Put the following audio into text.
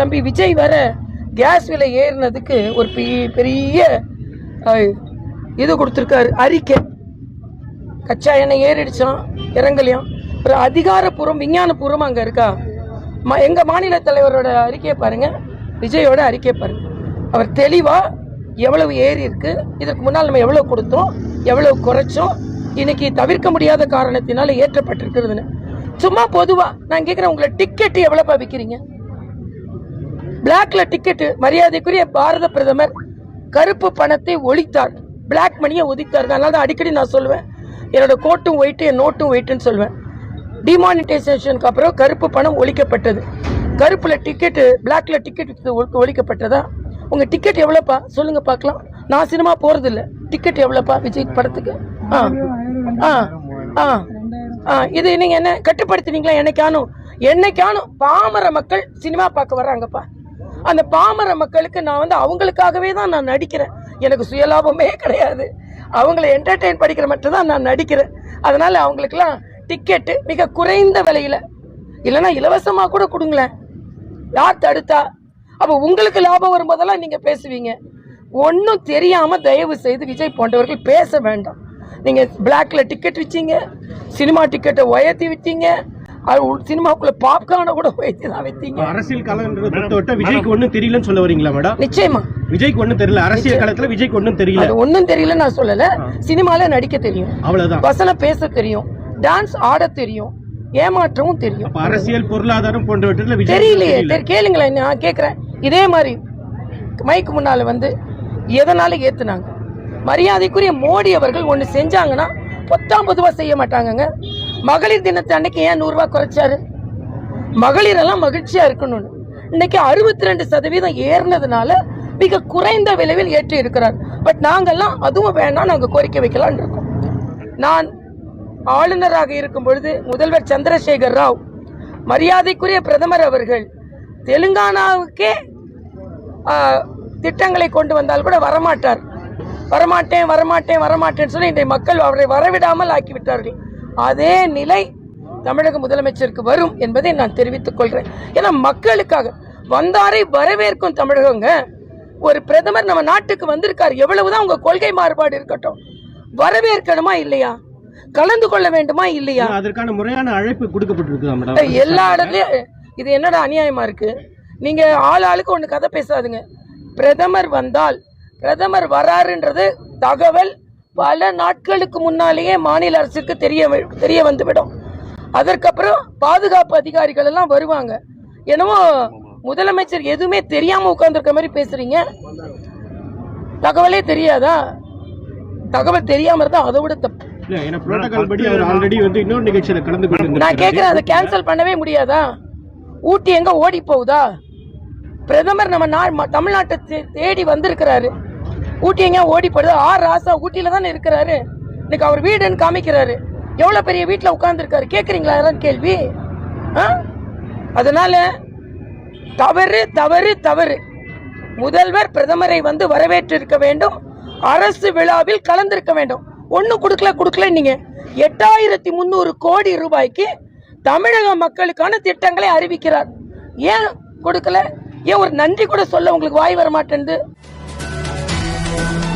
தம்பி விஜய் வர கேஸ் விலை ஏறினதுக்கு ஒரு பெரிய- பெரிய இது கொடுத்துருக்காரு. அறிக்கை. கச்சா எண்ணெய் ஏறிடுச்சான் இறங்கலையாம். ஒரு அதிகாரப்பூர்வம் விஞ்ஞானபூர்வம் அங்கே இருக்கா? ம எங்கள் மாநில தலைவரோட அறிக்கையை பாருங்கள் விஜயோட அறிக்கையை பாருங்கள் அவர் தெளிவாக எவ்வளவு ஏறி இருக்கு இதற்கு முன்னால் நம்ம எவ்வளோ கொடுத்தோம் எவ்வளவு குறைச்சோம் இன்னைக்கு தவிர்க்க முடியாத காரணத்தினால ஏற்றப்பட்டிருக்கிறதுன்னு. சும்மா பொதுவாக நான் கேட்குறேன் உங்களை டிக்கெட் எவ்வளோப்பா விற்கிறீங்க பிளாக்ல டிக்கெட்டு மரியாதைக்குரிய பாரத பிரதமர் கருப்பு பணத்தை ஒழித்தார். பிளாக் மணியை ஒழித்தார் அதனால தான் அடிக்கடி நான் சொல்லுவேன் என்னோட கோட்டும் ஒயிட்டு என் நோட்டும் ஒயிட்டுன்னு சொல்லுவேன் டிமானிட்டைசேஷனுக்கு அப்புறம் கருப்பு பணம் ஒழிக்கப்பட்டது. கருப்பில் டிக்கெட்டு பிளாக்ல டிக்கெட் ஒழிக்கப்பட்டதா? உங்கள் டிக்கெட் எவ்வளோப்பா? சொல்லுங்கள் பார்க்கலாம். நான் சினிமா போகிறதில்ல டிக்கெட் எவ்வளோப்பா விஜய் படத்துக்கு? ஆ. ஆ. ஆ. ஆ. இது நீங்கள் என்ன கட்டுப்படுத்தினீங்களா? என்னைக்கானும்? என்னைக்கானும் பாமர மக்கள் சினிமா பார்க்க வர்றாங்கப்பா. அந்த பாமர மக்களுக்கு நான் வந்து அவங்களுக்காகவே தான் நான் நடிக்கிறேன். எனக்கு சுயலாபமே கிடையாது. அவங்கள என்டர்டெயின் படிக்கிற மட்டும் தான் நான் நடிக்கிறேன். அதனால அவங்களுக்குலாம் டிக்கெட்டு மிக குறைந்த விலையில் இல்லைன்னா இலவசமாக கூட கொடுங்களேன். யார் தடுத்தா? அப்போ உங்களுக்கு லாபம் வரும்போதெல்லாம் நீங்கள் பேசுவீங்க. ஒன்றும் தெரியாமல் தயவு செய்து விஜய் போன்றவர்கள் பேச வேண்டாம். நீங்கள் பிளாக்ல டிக்கெட் விற்றீங்க சினிமா டிக்கெட்டை உயர்த்தி விற்றீங்க சினிமாக்குள்ள பாப்கார்னை கூட உயர்த்தி தான் விற்றீங்க அரசியல் பொறுத்தவரை விஜய்க்கு ஒண்ணும் தெரியலன்னு சொல்ல வரீங்களா மேடம்? நிச்சயமா. விஜய்க்கு ஒண்ணும் தெரியல. அரசியல் களத்துல விஜய்க்கு ஒண்ணும் தெரியல. அது ஒன்றும் தெரியல நான் சொல்லல. சினிமால நடிக்க தெரியும். அவ்வளவுதான். வசனம் பேச தெரியும். டான்ஸ் ஆட தெரியும். ஏமாற்றவும் தெரியும். அரசியல் பொருளாதாரம் போன்றவற்றில் தெரியலையே. தெரி- கேளுங்களேன் நான் கேட்குறேன் இதே மாதிரி மைக்கு முன்னால வந்து எதனால ஏத்துனாங்க? மரியாதைக்குரிய மோடி அவர்கள் ஒன்று செஞ்சாங்கன்னா பத்தாம் பொதுவாக செய்ய மாட்டாங்கங்க. மகளிர் தினத்தை அன்னைக்கு ஏன் நூறுரூவா குறைச்சாரு? மகளிர் எல்லாம் இருக்கணும்னு. இன்னைக்கு அறுபத்தி ரெண்டு சதவீதம் ஏறினதுனால மிக குறைந்த விளைவில் ஏற்றி இருக்கிறார். பட் நாங்கள்லாம் அதுவும் வேணாம் நாங்கள் கோரிக்கை வைக்கலான் இருக்கோம். நான் ஆளுநராக இருக்கும் பொழுது முதல்வர் சந்திரசேகர் ராவ் மரியாதைக்குரிய பிரதமர் அவர்கள் தெலுங்கானாவுக்கே திட்டங்களை கொண்டு வந்தால் கூட வரமாட்டார். வரமாட்டேன் வரமாட்டேன் வரமாட்டேன்னு சொல்லி இன்றைய மக்கள் அவரை வரவிடாமல் ஆக்கிவிட்டார்கள். அதே நிலை தமிழக முதலமைச்சருக்கு வரும் என்பதை நான் தெரிவித்துக் கொள்கிறேன். ஏன்னா மக்களுக்காக வந்தாரை வரவேற்கும் தமிழகங்க. ஒரு பிரதமர் நம்ம நாட்டுக்கு வந்திருக்கார். எவ்வளவுதான் உங்க கொள்கை மாறுபாடு இருக்கட்டும். வரவேற்கணுமா இல்லையா? கலந்து கொள்ள வேண்டுமா இல்லையா? அதற்கான முறையான அழைப்பு கொடுக்கப்பட்டிருக்குதா மேடம். எல்லா இடத்துலயும் இது என்னடா அநியாயமா இருக்கு? நீங்க ஆள் ஆளுக்கு ஒண்ணு கதை பேசாதுங்க. பிரதமர் வந்தால் பிரதமர் வராருன்றது தகவல் பல நாட்களுக்கு முன்னாலேயே மாநில அரசுக்கு தெரிய தெரிய வந்துவிடும். அதற்கப்புறம் பாதுகாப்பு அதிகாரிகள் எல்லாம் வருவாங்க. என்னவோ முதலமைச்சர் எதுவுமே தெரியாம உட்கார்ந்துருக்க மாதிரி பேசுறீங்க. தகவலே தெரியாதா? தகவல் தெரியாம இருந்தா அதை விட தப்பு. நான் கேட்கிறேன் அதை கேன்சல் பண்ணவே முடியாதா? ஊட்டி எங்க ஓடி போகுதா? பிரதமர் நம்ம தமிழ்நாட்டை தேடி வந்திருக்கிறாரு. ஊட்டி எங்க ஓடி போடுது ஆர் ராசா ஊட்டியில தானே இருக்கிறாரு. இன்னைக்கு அவர் வீடுன்னு காமிக்கிறாரு. எவ்வளோ பெரிய வீட்டில் உட்காந்துருக்காரு கேட்குறீங்களா யாராவது கேள்வி. ஆ? அதனால தவறு தவறு தவறு. முதல்வர் பிரதமரை வந்து வரவேற்றிருக்க வேண்டும். அரசு விழாவில் கலந்திருக்க வேண்டும். ஒன்றும் கொடுக்கல கொடுக்கல நீங்கள் எட்டாயிரத்தி முந்நூறு கோடி ரூபாய்க்கு தமிழக மக்களுக்கான திட்டங்களை அறிவிக்கிறார். ஏன் கொடுக்கல? ஏன் ஒரு நன்றி கூட சொல்ல உங்களுக்கு வாய் வர மாட்டேங்குது Thank you.